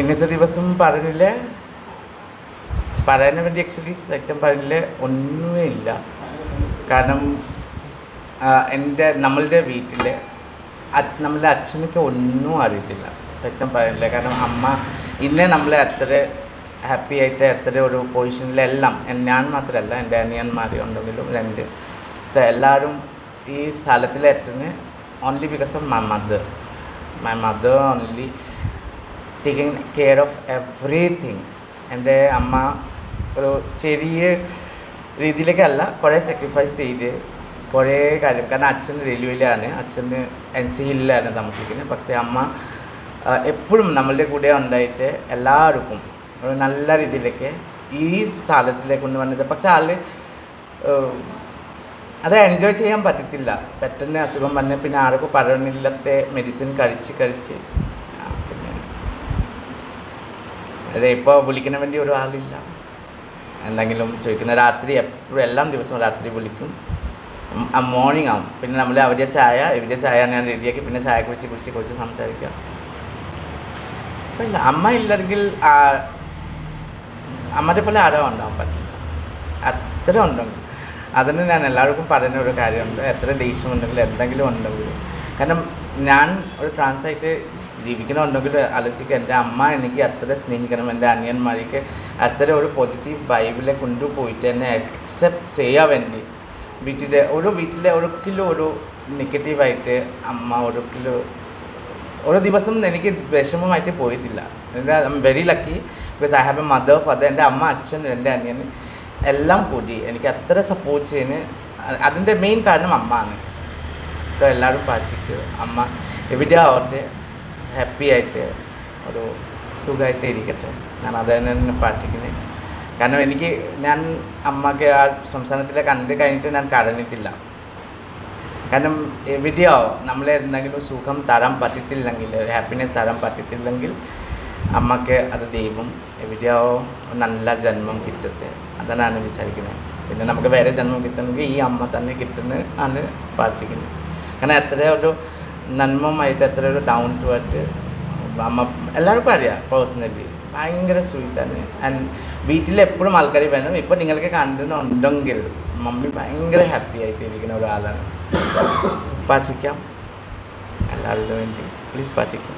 ഇന്നത്തെ ദിവസം പറഞ്ഞില്ല പറയാൻ വേണ്ടി ആക്ച്വലി സത്യം പറഞ്ഞില്ല ഒന്നുമേ ഇല്ല കാരണം എന്റെ നമ്മളുടെ വീട്ടിൽ നമ്മളുടെ അച്ഛനൊക്കെ ഒന്നും അറിയത്തില്ല. സത്യം പറയുന്നില്ല കാരണം അമ്മ ഇന്നെ നമ്മളെ അത്ര ഹാപ്പി ആയിട്ട് അത്ര ഒരു പൊസിഷനിലെല്ലാം ഞാൻ മാത്രമല്ല എന്റെ അനിയന്മാർ ഉണ്ടെങ്കിലും രണ്ട്. എല്ലാവരും ഈ സ്ഥലത്തിലെത്തുന്നത് only because of my mother my mother only taking care of everything എന്റെ അമ്മ ഒരു ചെറിയ രീതിയിലേക്കല്ല കുറേ സാക്രിഫൈസ് ചെയ്ത് കുറേ കാര്യം. കാരണം അച്ഛൻ റെയിൽവേയിലാണ് അച്ഛന് എൻ സി ഇല്ലായിരുന്നു താമസിക്കുന്നത്. പക്ഷേ അമ്മ എപ്പോഴും നമ്മളുടെ കൂടെ ഉണ്ടായിട്ട് എല്ലാവർക്കും ഒരു നല്ല രീതിയിലേക്ക് ഈ സ്ഥലത്തിലേക്ക് കൊണ്ടുവന്നത്. പക്ഷേ ഏഹ്, അത് എൻജോയ് ചെയ്യാൻ പറ്റത്തില്ല. പെട്ടെന്ന് അസുഖം വന്ന് പിന്നെ ആർക്കും പറയണില്ലാത്ത മെഡിസിൻ കഴിച്ച് കഴിച്ച്. പിന്നെ. അതെ ഇപ്പോൾ വിളിക്കാൻ വേണ്ടി ഒരു ആളില്ല എന്തെങ്കിലും ചോദിക്കുന്ന രാത്രി എപ്പോഴും എല്ലാം ദിവസവും രാത്രി വിളിക്കും. മോർണിംഗ് ആവും. പിന്നെ നമ്മൾ അവരുടെ ചായ ഇവരുടെ ചായ ഞാൻ റെഡിയാക്കി പിന്നെ ചായ കുറിച്ച് കുടിച്ച് കുറിച്ച് സംസാരിക്കാം. ഇല്ല അമ്മ ഇല്ലെങ്കിൽ അമ്മയുടെ പോലെ ആരോ ഉണ്ടാവാൻ പറ്റില്ല. അത്ര ഉണ്ടെങ്കിൽ അതിന് ഞാൻ എല്ലാവർക്കും പറയുന്ന ഒരു കാര്യമുണ്ട്. എത്ര ദേഷ്യം ഉണ്ടെങ്കിലും എന്തെങ്കിലും ഉണ്ടെങ്കിലും കാരണം ഞാൻ ഒരു ട്രാൻസായിട്ട് ജീവിക്കണമെന്നുണ്ടെങ്കിൽ ആലോചിക്കുക എന്റെ അമ്മ എനിക്ക് അത്ര സ്നേഹിക്കണം എന്റെ അനിയന്മാർക്ക് അത്ര ഒരു പോസിറ്റീവ് വൈബിലെ കൊണ്ടുപോയിട്ട് എന്നെ അക്സെപ്റ്റ് ചെയ്യാൻ വേണ്ടി. വീട്ടിലെ ഒരു വീട്ടിലെ ഒരിക്കലും ഒരു നെഗറ്റീവായിട്ട് അമ്മ ഒരിക്കലും ഒരു ദിവസം എനിക്ക് വിഷമമായിട്ട് പോയിട്ടില്ല. I am very lucky because I have a mother father എന്റെ അമ്മ അച്ഛൻ എന്റെ അനിയൻ. എല്ലാം കൂടി എനിക്ക് അത്ര സപ്പോർട്ട് ചെയ്യുന്ന അതിന്റെ മെയിൻ കാരണം അമ്മ ആണ് ഇപ്പോൾ എല്ലാവരും പ്രാർത്ഥിക്കുക അമ്മ എവിടെ ആവട്ടെ ഹാപ്പി ആയിട്ട് ഒരു സുഖമായിട്ട് ഇരിക്കട്ടെ. ഞാൻ അത് തന്നെ പ്രാർത്ഥിക്കുന്നത് കാരണം എനിക്ക് ഞാൻ അമ്മയ്ക്ക് ആ സംസ്ഥാനത്തിലെ കണ്ട് കഴിഞ്ഞിട്ട് ഞാൻ കരഞ്ഞിട്ടില്ല. കാരണം എവിടെയോ നമ്മളെ എന്തെങ്കിലും സുഖം തരാൻ പറ്റത്തില്ലെങ്കിൽ ഹാപ്പിനെസ് തരാൻ പറ്റത്തില്ലെങ്കിൽ അമ്മയ്ക്ക് അത് ദൈവം എവിടെയോ നല്ല ജന്മം കിട്ടട്ടെ. അതാണ് വിചാരിക്കുന്നത് പിന്നെ നമുക്ക് വേറെ ജന്മം കിട്ടണമെങ്കിൽ ഈ അമ്മ തന്നെ കിട്ടുന്ന ആണ് പ്രാർത്ഥിക്കുന്നത്. കാരണം എത്ര ഒരു നന്മമായിട്ട് എത്ര ഒരു ഡൗൺ ടു ആയിട്ട് അമ്മ എല്ലാവർക്കും അറിയാം പേഴ്സണലി ഭയങ്കര സ്വീറ്റാണ് ആൻഡ് വീട്ടിൽ എപ്പോഴും ആൾക്കാർ വേണം. ഇപ്പോൾ നിങ്ങൾക്ക് കണ്ടിട്ടുണ്ടെങ്കിൽ മമ്മി ഭയങ്കര ഹാപ്പി ആയിട്ട് ഇരിക്കുന്ന ഒരാളാണ്. പ്രാർത്ഥിക്കാം. എല്ലാവരുടെ വേണ്ടി. പ്ലീസ് പ്രാർത്ഥിക്കാം.